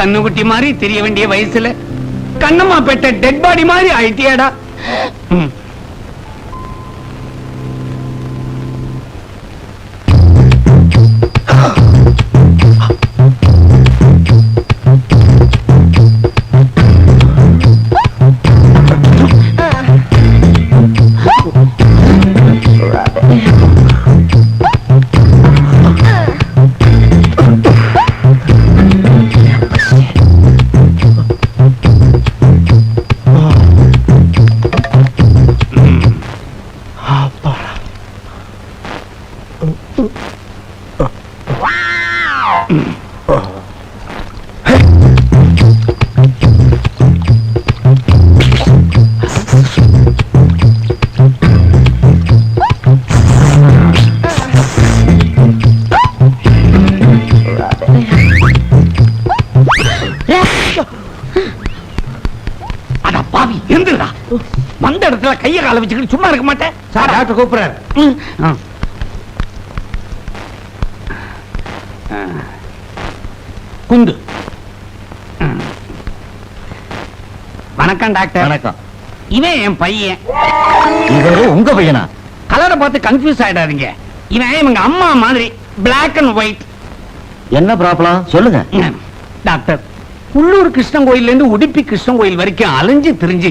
கண்ணுக்குட்டி மாதிரி தெரிய வேண்டிய வயசுல கண்ணம்மா பெற்ற டெட் பாடி மாதிரி ஆயிட்டியாடா? கால வச்சுக்கிட்டு சும்மா இருக்க மாட்டேன். சார் டாக்டர் கூப்பிடுறாரு. ம். ஆ. ஆ. குந்து. வணக்கம் டாக்டர். வணக்கம். இவன் என் பையன். இவரு உங்க பையனா? கலரை பார்த்து கன்ஃபியூஸ் ஆயிடாதீங்க. இவன் இவங்க அம்மா மாதிரி Black அண்ட் ஒயிட் என்ன ப்ராப்ளம்? சொல்லுங்க. டாக்டர் உள்ளூர் கிருஷ்ணன் கோயில்ல இருந்து உடுப்பி கிருஷ்ணன் கோயில் வரைக்கும் அலைஞ்சு திரிஞ்சு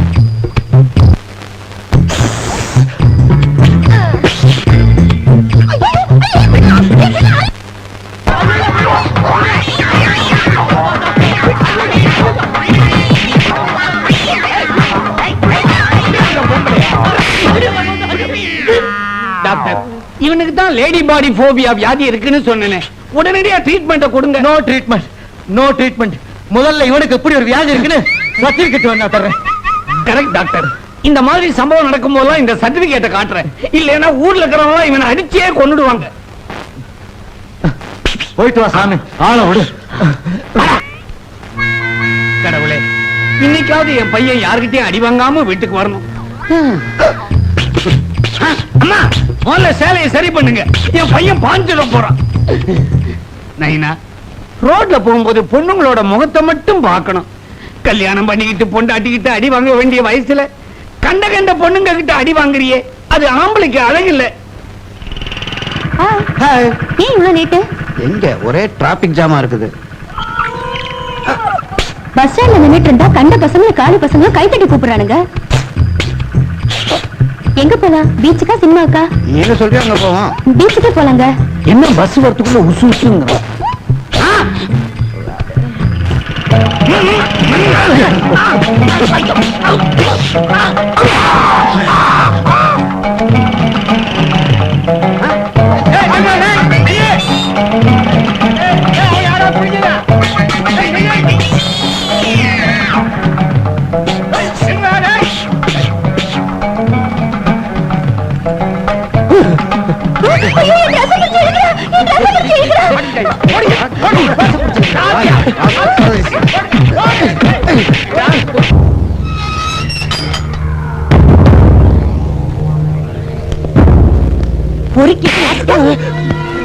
இவனுக்கு தான் லேடி பாடி போபியா வியாதி இருக்குன்னு சொன்னேனே. உடனடியா ட்ரீட்மெண்ட்டை கொடுங்க. நோ ட்ரீட்மெண்ட் நோ ட்ரீட்மெண்ட் முதல்ல இவனுக்கு எப்படி ஒரு வியாதி இருக்குன்னு சர்டிபிகேட் வேணா தர்றேன். கரெக்ட் டாக்டர் இந்த மாதிரி சம்பவம் நடக்கும் போதெல்லாம் இந்த சர்டிபிகேட்டை காட்டுறேன். இல்லைன்னா ஊர்ல இருக்கிறவங்க இவனை அடிச்சே கொன்னுடுவாங்க. போயிட்டு வா சாமி. ஆளை விடு. கடவுளே இன்னைக்காவது என் பையன் யாருக்கிட்டயும் அடி வாங்காம வீட்டுக்கு வரணும். அம்மா முதல்ல சேலையை சரி பண்ணுங்க. என் பையன் பாஞ்சிட போறான். நைனா ரோட்ல போகும்போது பொண்ணுங்களோட முகத்தை மட்டும் பார்க்கணும். கல்யாணம் பண்ணிக்கிட்டு பொண்டாட்டிக்கிட்டு அடி வாங்க வேண்டிய வயசுல கண்ட கண்ட பொண்ணுங்க கிட்ட அடி வாங்குறியே. அது ஆம்பளைக்கு அழகில்ல. ஏன் இவ்வளவு லேட்டு எங்க? ஒரே டிராபிக் ஜாமா இருக்குது. பஸ் ஸ்டாண்ட்ல நின்னுட்டு இருந்தா கண்ட பசங்க காலி பசங்க கை தட்டி கூப்பிடுறானுங்க. எங்க போலாம் பீச்சுக்கா சினிமாக்கா நீங்க சொல்றியா அங்க போவோம் பீச்சுக்கே போலாங்க என்ன பஸ் வரத்துக்குள்ள உசு உசுங்கிற பொறுக்கிட்டு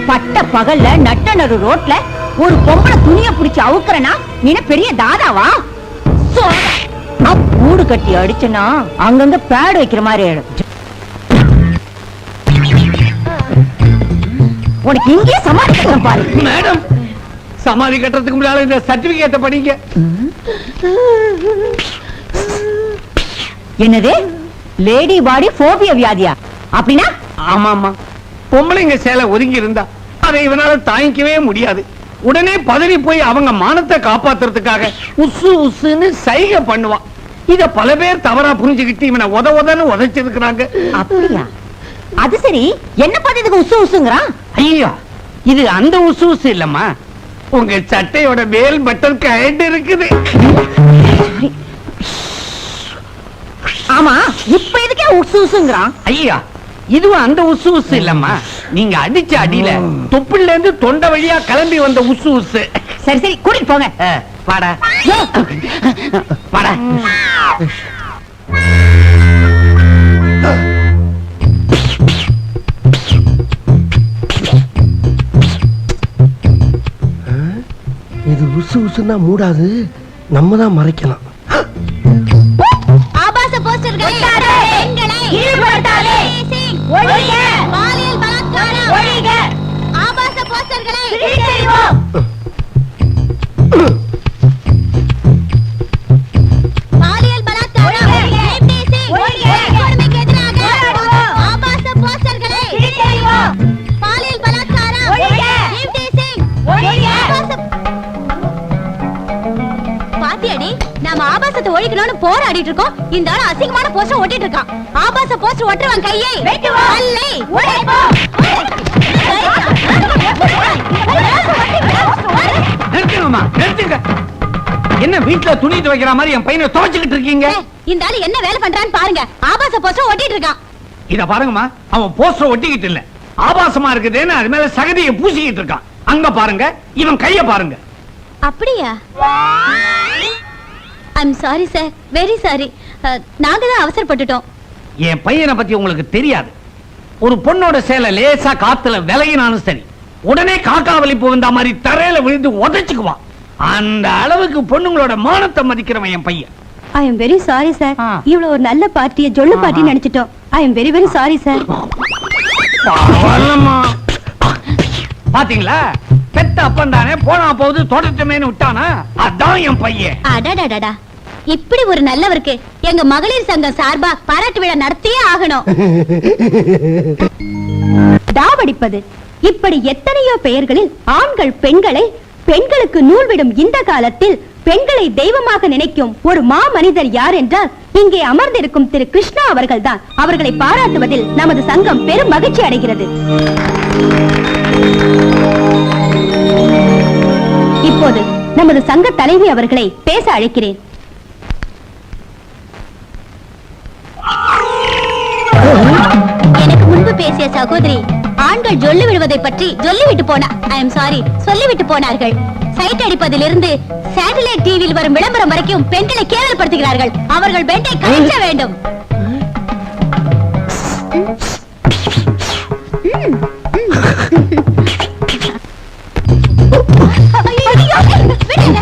பட்ட பகல்ல நட்ட ரோட்ல ஒரு பொம்பளை துணிய புடிச்சு அவுக்குறனா? நீ பெரிய தாதாவா? கூடு கட்டி அடிச்சனா? அங்கங்க பேடு வைக்கிற மாதிரி ஆயிடும் உனக்கு இங்கே சமாளிக்கிறேன் பாரு. மேடம் சமாதி கட்டுறதுக்கு முன்னால இந்த சர்டிபிகேட்டை படிங்க. என்னது? லேடி பாடி போபியா வியாதியா? அப்படின்னா? ஆமாமா பொம்பளைங்க சேலை ஒதுங்கி இருந்தா அதை இவனால தாங்கிக்கவே முடியாது. உடனே பதறி போய் அவங்க மானத்தை காப்பாத்துறதுக்காக உசு உசுன்னு சைகை பண்ணுவான். இத பல பேர் தவறா புரிஞ்சுக்கிட்டு இவனை உத உதன்னு உதைச்சிருக்கிறாங்க. அப்படியா? அது சரி. என்ன பார்த்து இதுக்கு உசு உசுங்கிறான்? ஐயோ இது அந்த உசு உசு இல்லம்மா. உங்க சட்டையோட மேல் பட்டன் கயண்டு இருக்குது. ஆமா இப்ப எதுக்கே உசு உசுங்கிறான்? ஐயா இதுவும் அந்த உசு உசு இல்லம்மா. நீங்க அடிச்ச அடியில தொப்புல இருந்து தொண்டை வழியா கிளம்பி வந்த உசு உசு. சரி சரி கூட்டிட்டு போங்க. அஹ், வாடா. உசு உசுன்னா மூடாது நம்ம தான் மறைக்கலாம் ஆபாச போஸ்டர்கள். பெண்களை ஈடுபடுத்தாதே. ரேசிங், ஒட்டிட்டு இருக்கான் ஆபாச போஸ்டர் ஒட்டுறவன் கையை. அல்லை உடைப்போம். நிறுத்துங்கம்மா நிறுத்துங்க. என்ன வீட்டுல துணி துவைக்கிற மாதிரி என் பையனை துவைச்சுக்கிட்டு இருக்கீங்க? இந்த ஆளு என்ன வேலை பண்றான்னு பாருங்க. ஆபாச போஸ்டர் ஒட்டிட்டு இருக்கான் இத பாருங்கம்மா அவன் போஸ்டர் ஒட்டிக்கிட்டு இல்ல. ஆபாசமா இருக்குதுன்னு அது மேல சகதியை பூசிக்கிட்டு இருக்கான். அங்க பாருங்க இவன் கைய பாருங்க. அப்படியா? I'm sorry sir very sorry நாங்க தான் அவசரப்பட்டுட்டோம். என் பையனை பத்தி உங்களுக்கு தெரியாது. ஒரு பொண்ணோட சேலை லேசா காத்துல விலகினாலும் சரி உடனே காக்கா வலிப்பு வந்த மாதிரி தரையில விழுந்து உதைச்சுக்குவான். அந்த அளவுக்கு பொண்ணுங்களோட மானத்தை மதிக்கிறவன் என் பையன். I am very sorry sir. இவ்வளவு ஒரு நல்ல பார்ட்டியை ஜொல்லு party நினைச்சிட்டோம். I am very very sorry sir. பாத்தீங்களா? பெத்த அப்பன் தானே போனா போகுது தொடர்ச்சுமேனு விட்டானா? அதான் என் பையன். அடடடடா. இப்படி ஒரு நல்லவருக்கு எங்க மகளிர் சங்கம் சார்பா பாராட்டு விழா நடத்தியே ஆகணும். தாவடிப்பது இப்படி எத்தனையோ பெயர்களில் ஆண்கள் பெண்களை பெண்களுக்கு நூல் விடும் இந்த காலத்தில் பெண்களை தெய்வமாக நினைக்கும் ஒரு மா மனிதர் யார் என்றால் இங்கே அமர்ந்திருக்கும் திரு கிருஷ்ணா அவர்கள்தான். அவர்களை பாராட்டுவதில் நமது சங்கம் பெரும் மகிழ்ச்சி அடைகிறது. இப்போது நமது சங்க தலைவி அவர்களை பேச அழைக்கிறேன். சகோதரி ஆண்கள் ஜொல்லு விடுவதை பற்றி சொல்லிவிட்டு போனா ஐ எம் சாரி சொல்லிவிட்டு போனார்கள். சைட் அடிப்பதிலிருந்து சேட்டலைட் டிவியில் வரும் விளம்பரம் வரைக்கும் பெண்களை கேவலப்படுத்துகிறார்கள். அவர்கள் பெண்டை கழிக்க வேண்டும். விடுங்க.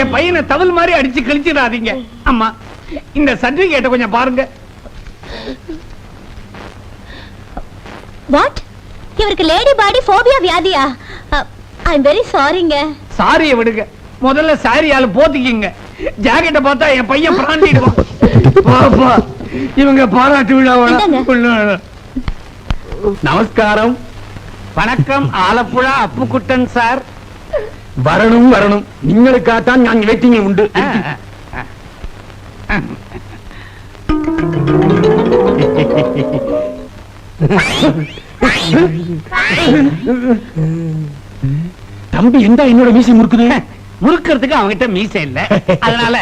என் பையனை தவில் மாதிரி அடிச்சு கழிச்சிடாதீங்க. அம்மா இந்த சர்டிபிகேட்டை கொஞ்சம் பாருங்க. வாட் இவருக்கு லேடி பாடி ஃபோபியா வியாதியா? ஐ வெரி சாரிங்க சாரியை விடுங்க. முதல்ல சாரியால போத்திக்கிங்க. ஜாக்கெட்டை பார்த்தா என் பையன் பிராண்டிடுவான். பாப்பா இவங்க பாராட்டு விழாவோட நமஸ்காரம். வணக்கம் ஆலப்புழா அப்புக்குட்டன் சார். வரணும் வரணும். நீங்களுக்காகத்தான் நான் வெயிட்டிங் உண்டு. தம்பி எந்த என்னோட மீசி முறுக்குது? முறுக்கிறதுக்கு அவன்கிட்ட மீசை இல்ல. அதனால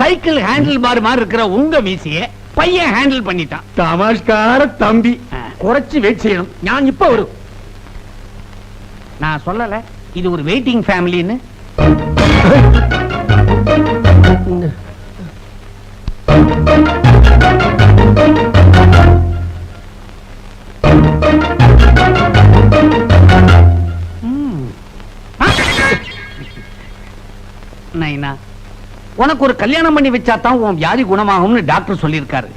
சைக்கிள் ஹேண்டில் பார் மாதிரி இருக்கிற உங்க மீசைய பையன் ஹேண்டில் பண்ணிட்டான். தமாஷ்கார தம்பி. குறைச்சு வெயிட் செய்யணும். நான் இப்ப வரும். நான் சொல்லல. இது ஒரு வெயிட்டிங் ஃபேமிலின்னு நைனா உனக்கு ஒரு கல்யாணம் பண்ணி வச்சா தான் உன் வியாதி குணமாகும்னு டாக்டர் சொல்லியிருக்காரு.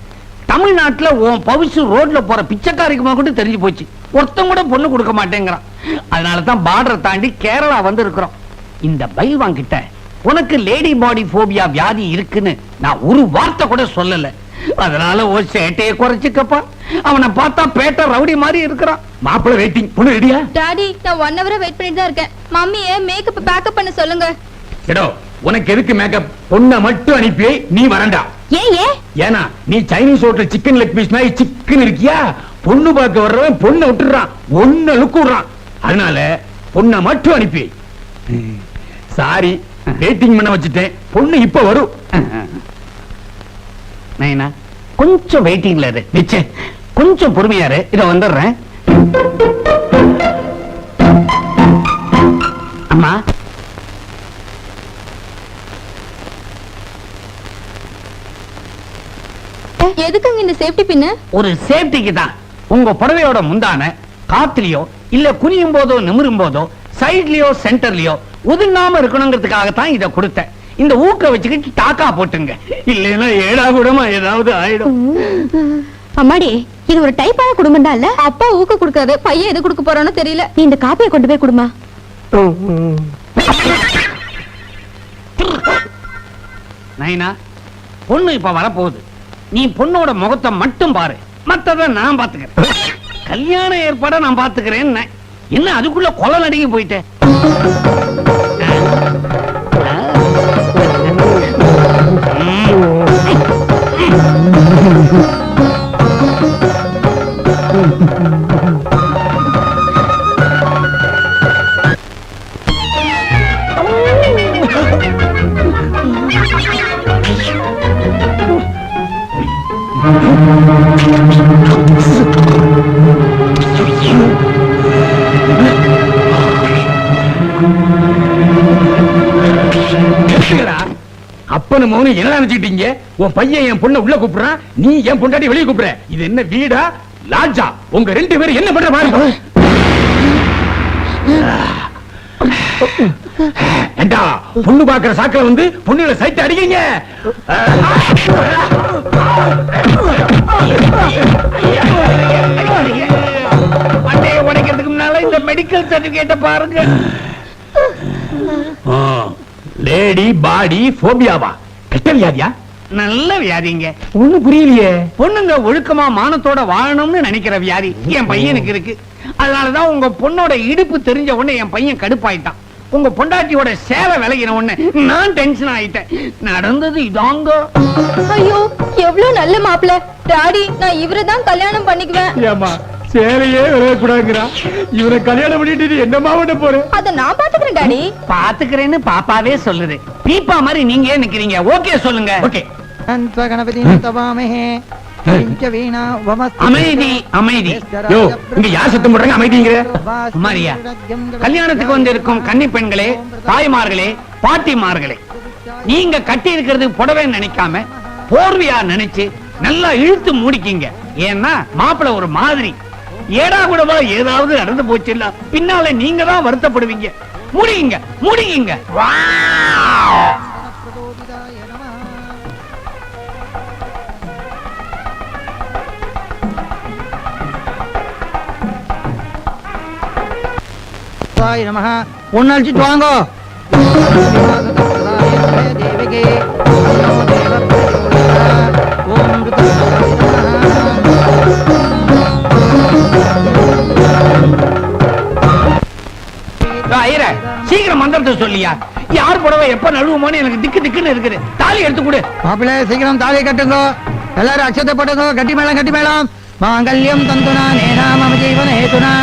தமிழ்நாட்டுல உன் பவுசு ரோட்ல போற பிச்சைக்காரிக்குமா கூட தெரிஞ்சு போச்சு. ஒருத்தன் கூட பொண்ணு கொடுக்க மாட்டேங்கிறான். அதனால தான் பார்டரை தாண்டி கேரளா வந்து இருக்கிறோம் இந்த பைல்வான் கிட்ட உனக்கு லேடி பாடி போபியா வியாதி இருக்குன்னு நான் ஒரு வார்த்தை கூட சொல்லல. அதனால ஒரு சேட்டையை குறைச்சுக்கப்பா. அவனை பார்த்தா பேட்டை ரவுடி மாதிரி இருக்கிறான். மாப்பிள்ளை வெயிட்டிங் பொண்ணு ரெடியா டாடி நான் ஒன் ஹவரா வெயிட் பண்ணிட்டு தான் இருக்கேன். மம்மிய மேக்கப் பேக்கப் பண்ண சொல்லுங்க. எடோ உனக்கு எதுக்கு மேக்கப் பொண்ணை மட்டும் அனுப்பி நீ வரண்டா. ஏன் ஏன்? ஏன்னா நீ Chinese hotel chicken leg piece மாதிரி சிக்கன் இருக்கியா? பொண்ணு பார்க்க வர்றவன் பொண்ணை விட்டுறான் ஒன்ன லுக்கு விடுறான். அதனால பொண்ணை மட்டும் அனுப்பி. சாரி வெயிட்டிங் பண்ண வச்சுட்டேன். பொண்ணு இப்ப வரும். நைனா கொஞ்சம் வெயிட்டிங்ல இரு. நிச்சய கொஞ்சம் பொறுமையா இரு. இத வந்துடுறேன். அம்மா. எதுக்குங்க இந்த சேஃப்டி பின்னு ஒரு சேஃப்டிக்கு தான். உங்க புடவையோட முந்தான காத்துலயோ இல்ல குனியும் போதோ நிமிரும் போதோ சைட்லயோ சென்டர்லயோ ஒதுங்காம இருக்கணுங்கிறதுக்காக தான் இத கொடுத்தேன். இந்த ஊக்க வச்சுக்கிட்டு டாக்கா போட்டுங்க இல்லைன்னா ஏடா கூடமா ஏதாவது ஆயிடும். அம்மாடி இது ஒரு டைப்பான குடும்பம் தான் இல்ல? அப்பா ஊக்க கொடுக்காது பையன் எது கொடுக்க போறானோ தெரியல. நீ இந்த காப்பியை கொண்டு போய் குடுமா. நைனா பொண்ணு இப்ப வரப்போகுது. நீ பொண்ணோட முகத்தை மட்டும் பாரு. மத்தத நான் பாத்துக்கிறேன். கல்யாண ஏற்பாட நான் பாத்துக்கிறேன் என்ன அதுக்குள்ள கொலை நடுங்கி போயிட்டேன் அப்பனு மௌனு என்ன நினைச்சுக்கிட்டீங்க? உன் பையன் என் பொண்ணை உள்ள கூப்பிடுறான் நீ என் பொண்டாட்டி வெளியே கூப்பிடுற. இது என்ன வீடா? லாஜா உங்க ரெண்டு பேரும் என்ன பண்ற பாருங்க. ஏண்டா பொண்ணு பாக்குற சாக்கில வந்து பொண்ணுகளை சைட்டு அடிக்கீங்க மண்டையை உடைக்கிறதுக்கு முன்னால இந்த மெடிக்கல் சர்டிபிகேட்டை பாருங்க. லேடி பாடி போபியாவா கெட்ட வியாதியா? நல்ல வியாதிங்க. ஒண்ணு புரியலையே. பொண்ணுங்க ஒழுக்கமா மானத்தோட வாழணும்னு நினைக்கிற வியாதி என் பையனுக்கு இருக்கு. அதனாலதான் உங்க பொண்ணோட இடுப்பு தெரிஞ்ச உடனே என் பையன் கடுப்பாயிட்டான். உங்க பொண்டாட்டியோட சேலை விலகின உடனே நான் டென்ஷன் ஆயிட்டேன். நடந்தது இதாங்க. ஐயோ எவ்வளவு நல்ல மாப்பிள்ள. டாடி நான் இவரை தான் கல்யாணம் பண்ணிக்குவேன். ஏமா சேலையே விளையக்கூடாதுங்கிறா இவரை கல்யாணம் பண்ணிட்டு நீ என்னமா பண்ண போற? அத நான் பாத்துக்கிறேன் டாடி. பாத்துக்கிறேன்னு பாப்பாவே சொல்லுது. பீப்பா மாதிரி நீங்க ஏன் நிக்கிறீங்க? ஓகே சொல்லுங்க. ஓகே. அந்த கணபதி தவாமஹே அமைதி அமைதி. யோ இங்க யார் சத்தம் போடுறாங்க? அமைதிங்கிற. குமாரியா கல்யாணத்துக்கு வந்திருக்கும் கன்னி பெண்களே தாய்மார்களே பாட்டிமார்களே நீங்க கட்டி இருக்கிறது புடவை நினைக்காம போர்வையா நினைச்சு நல்லா இழுத்து மூடிக்கிங்க. ஏன்னா மாப்பிள்ள ஒரு மாதிரி. ஏடா கூடவா ஏதாவது நடந்து போச்சு இல்ல பின்னால நீங்க தான் வருத்தப்படுவீங்க. முடியுங்க முடியுங்க நமः ஒன்னு அழிச்சிட்டு வாங்கோ தேவகே ஓம் சீக்கிரம் மந்திரத்தை சொல்லியா? யார் புடவை எப்ப நழுவுமோன்னு எனக்கு திக்கு திக்குன்னு இருக்குது. தாலி எடுத்து கொடு. மாப்பிள்ள சீக்கிரம் தாலி கட்டுங்க. எல்லாரும் அக்ஷத்தை போட்டுங்க. கட்டி மேளம் கட்டி மேளம். மாங்கல்யம் தந்துனா நேனா மம ஜீவன ஹேதுனா